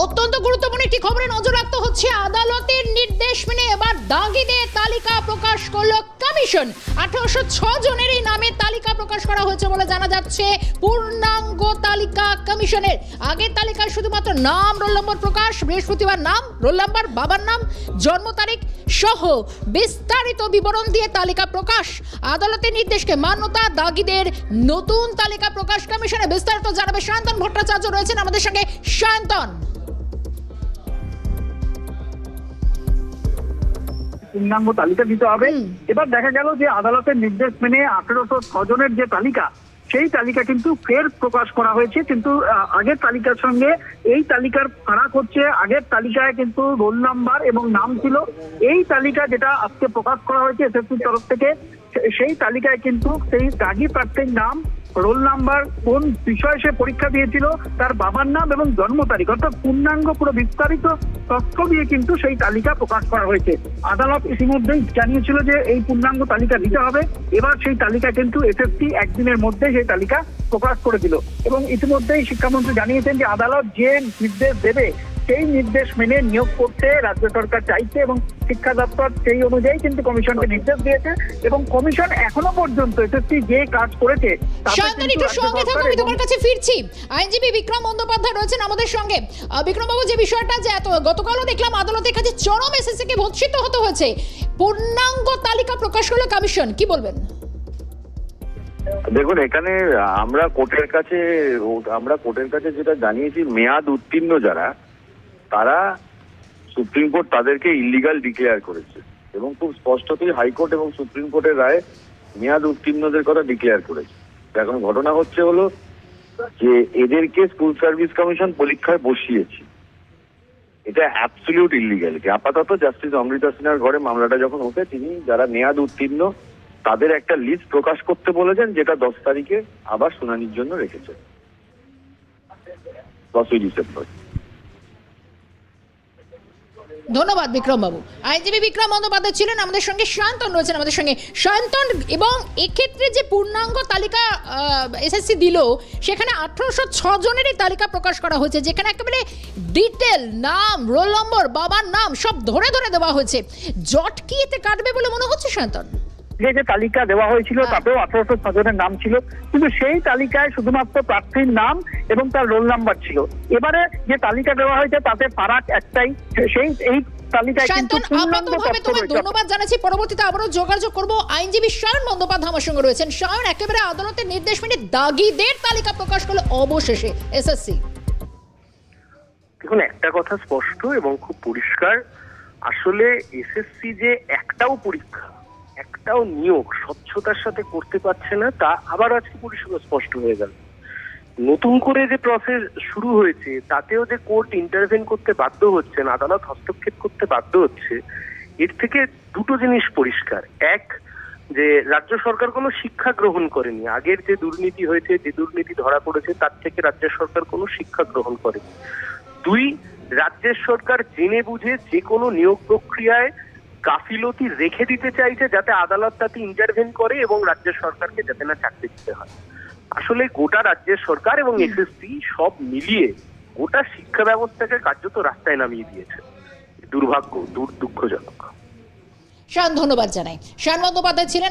অত্যন্ত গুরুত্বপূর্ণ একটি খবরে নজর রাখতে হচ্ছে, আদালতের নির্দেশ মেনে এবার দাগিদের তালিকা প্রকাশ করল কমিশন। আঠারোশো জনের এই নামে তালিকা প্রকাশ করা হয়েছে বলে জানা যাচ্ছে, পূর্ণাঙ্গ তালিকা কমিশনের। আগের তালিকায় শুধুমাত্র নাম, রোল নম্বর প্রকাশ, বৃহস্পতিবার নাম, রোল নম্বর, বাবার নাম, জন্ম তারিখ সহ বিস্তারিত বিবরণ দিয়ে তালিকা প্রকাশ। আদালতের নির্দেশকে মান্যতা, দাগিদের নতুন তালিকা প্রকাশ কমিশনে বিস্তারিত জানাবে সায়ন্তন ভট্টাচার্য। রয়েছেন আমাদের সঙ্গে সায়ন্তন পূর্ণাঙ্গ তালিকা দিতে হবে। এবার দেখা গেল যে আদালতের নির্দেশ মেনে আঠেরোশো ছজনের যে তালিকা সেই তালিকা কিন্তু ফের প্রকাশ করা হয়েছে। কিন্তু আগের তালিকার সঙ্গে এই তালিকার ফারাক হচ্ছে আগের তালিকায় কিন্তু রোল নাম্বার এবং নাম ছিল। এই তালিকা যেটা আজকে প্রকাশ করা হয়েছে এসএসসির তরফ থেকে সেই তালিকায় কিন্তু সেই দাগি প্রার্থীর নাম রোল নাম্বার কোন বিষয়ে সে পরীক্ষা দিয়েছিল, তার বাবার নাম এবং জন্ম তারিখ, অর্থাৎ পূর্ণাঙ্গ পুরো বিস্তারিত তথ্য দিয়ে কিন্তু সেই তালিকা প্রকাশ করা হয়েছে। আদালত ইতিমধ্যেই জানিয়েছিল যে এই পূর্ণাঙ্গ তালিকা দিতে হবে। এবার সেই তালিকা কিন্তু এসএসসি একদিনের মধ্যে সেই তালিকা প্রকাশ করে দিল এবং ইতিমধ্যেই শিক্ষামন্ত্রী জানিয়েছেন যে আদালত যে নির্দেশ দেবে সেই নির্দেশ মেনে নিয়োগ করতে রাজ্য সরকার চাইছে এবং শিক্ষা দপ্তর সেই অনুযায়ী কিন্তু কমিশনকে নির্দেশ দিয়েছে এবং কমিশন এখনও পর্যন্ত এসএসসি যে কাজ করেছে সায়ন্তন একটু সঙ্গে থাকো আমি তোমার কাছে ফিরছি। আইনজীবী বিক্রম বন্দ্যোপাধ্যায় রয়েছেন আমাদের সঙ্গে। বিক্রমবাবু যে বিষয়টা যে এত গতকালও দেখলাম আদালতের কাছে চরম এসএসসি কে ভৎসিত হতে হয়েছে। পূর্ণাঙ্গ তালিকা প্রকাশ করল কমিশন কি বলবেন? দেখুন এখানে আমরা কোর্টের কাছে আমরা কোর্টের কাছে যেটা জানিয়েছি মেয়াদ উত্তীর্ণ যারা তারা সুপ্রিম কোর্ট তাদেরকে ইলিগাল ডিক্লেয়ার করেছে। এবং খুব স্পষ্টতই হাইকোর্ট এবং সুপ্রিম কোর্টের রায় মেয়াদ উত্তীর্ণদের কথা ডিক্লেয়ার করেছে। এখন ঘটনা হচ্ছে হলো যে এদেরকে স্কুল সার্ভিস কমিশন পরীক্ষায় বসিয়েছে। এটা অ্যাবসলিউট ইলিগ্যালিটি আপাতত জাস্টিস অমৃতা সিনহার ঘরে মামলাটা যখন ওঠে তিনি যারা মেয়াদ উত্তীর্ণ, তাদের একটা লিস্ট প্রকাশ করতে বলেছেন, যেটা দশ তারিখে আবার শুনানির জন্য রেখেছে। দশই ডিসেম্বর। ধন্যবাদ বিক্রমবাবু। আইনজীবী বিক্রম বন্দ্যোপাধ্যায় ছিলেন আমাদের সঙ্গে সায়ন্তন রয়েছেন আমাদের সঙ্গে। সায়ন্তন এবং এক্ষেত্রে যে পূর্ণাঙ্গ তালিকা এসএসসি দিল, সেখানে আঠারোশো জনেরই তালিকা প্রকাশ করা হয়েছে, যেখানে একেবারে ডিটেল, নাম, রোল নম্বর, বাবার নাম সব ধরে ধরে দেওয়া হয়েছে। জট কি এতে কাটবে বলে মনে হচ্ছে সায়ন্তন যে যে তালিকা দেওয়া হয়েছিল হ্যাঁ। তাতেও আঠারোশো ছজনের নাম ছিল। কিন্তু সেই তালিকায় শুধুমাত্র প্রার্থীর নাম এবং তার রোল নাম্বার ছিল। এবারে যে তালিকা দেওয়া হয়েছে তাতে ফারাক একটাই। সেই এই ধন্যবাদ জানাচ্ছি। পরবর্তীতে আবারও যোগাযোগ করব। আইনজীবী বন্দ্যোপাধ্যায় আমার সঙ্গে রয়েছেন। একেবারে আদালতের নির্দেশ মেনে দাগিদের তালিকা প্রকাশ করল অবশেষে এসএসসি দেখুন একটা কথা স্পষ্ট এবং খুব পরিষ্কার। আসলে এসএসসি যে একটাও পরীক্ষা একটাও নিয়োগ স্বচ্ছতার সাথে করতে পারছে না, তা আবার আজকে পরিষ্কার স্পষ্ট হয়ে গেল। নতুন করে যে প্রসেস শুরু হয়েছে, তাতেও যে কোর্ট ইন্টারভেন করতে বাধ্য হচ্ছেন আদালত হস্তক্ষেপ করতে বাধ্য হচ্ছে, এর থেকে দুটো জিনিস পরিষ্কার। এক, যে রাজ্য সরকার কোনো শিক্ষা গ্রহণ করেনি। আগের যে দুর্নীতি হয়েছে, যে দুর্নীতি ধরা পড়েছে, তার থেকে রাজ্য সরকার কোনো শিক্ষা গ্রহণ করেনি। দুই, রাজ্যের সরকার জেনে বুঝে যে কোনো নিয়োগ প্রক্রিয়ায় গাফিলতি রেখে দিতে চাইছে যাতে আদালত তাতে ইন্টারভেন করে এবং রাজ্য সরকারকে যাতে না চাকরি দিতে হয়। আসলে গোটা রাজ্যের সরকার এবং এসএসসি সব মিলিয়ে গোটা শিক্ষা ব্যবস্থাকে কার্যত রাস্তায় নামিয়ে দিয়েছে। দুর্ভাগ্য দুর্দুঃখজনক শান ধন্যবাদ জানাই। শান বন্দ্যোপাধ্যায় ছিলেন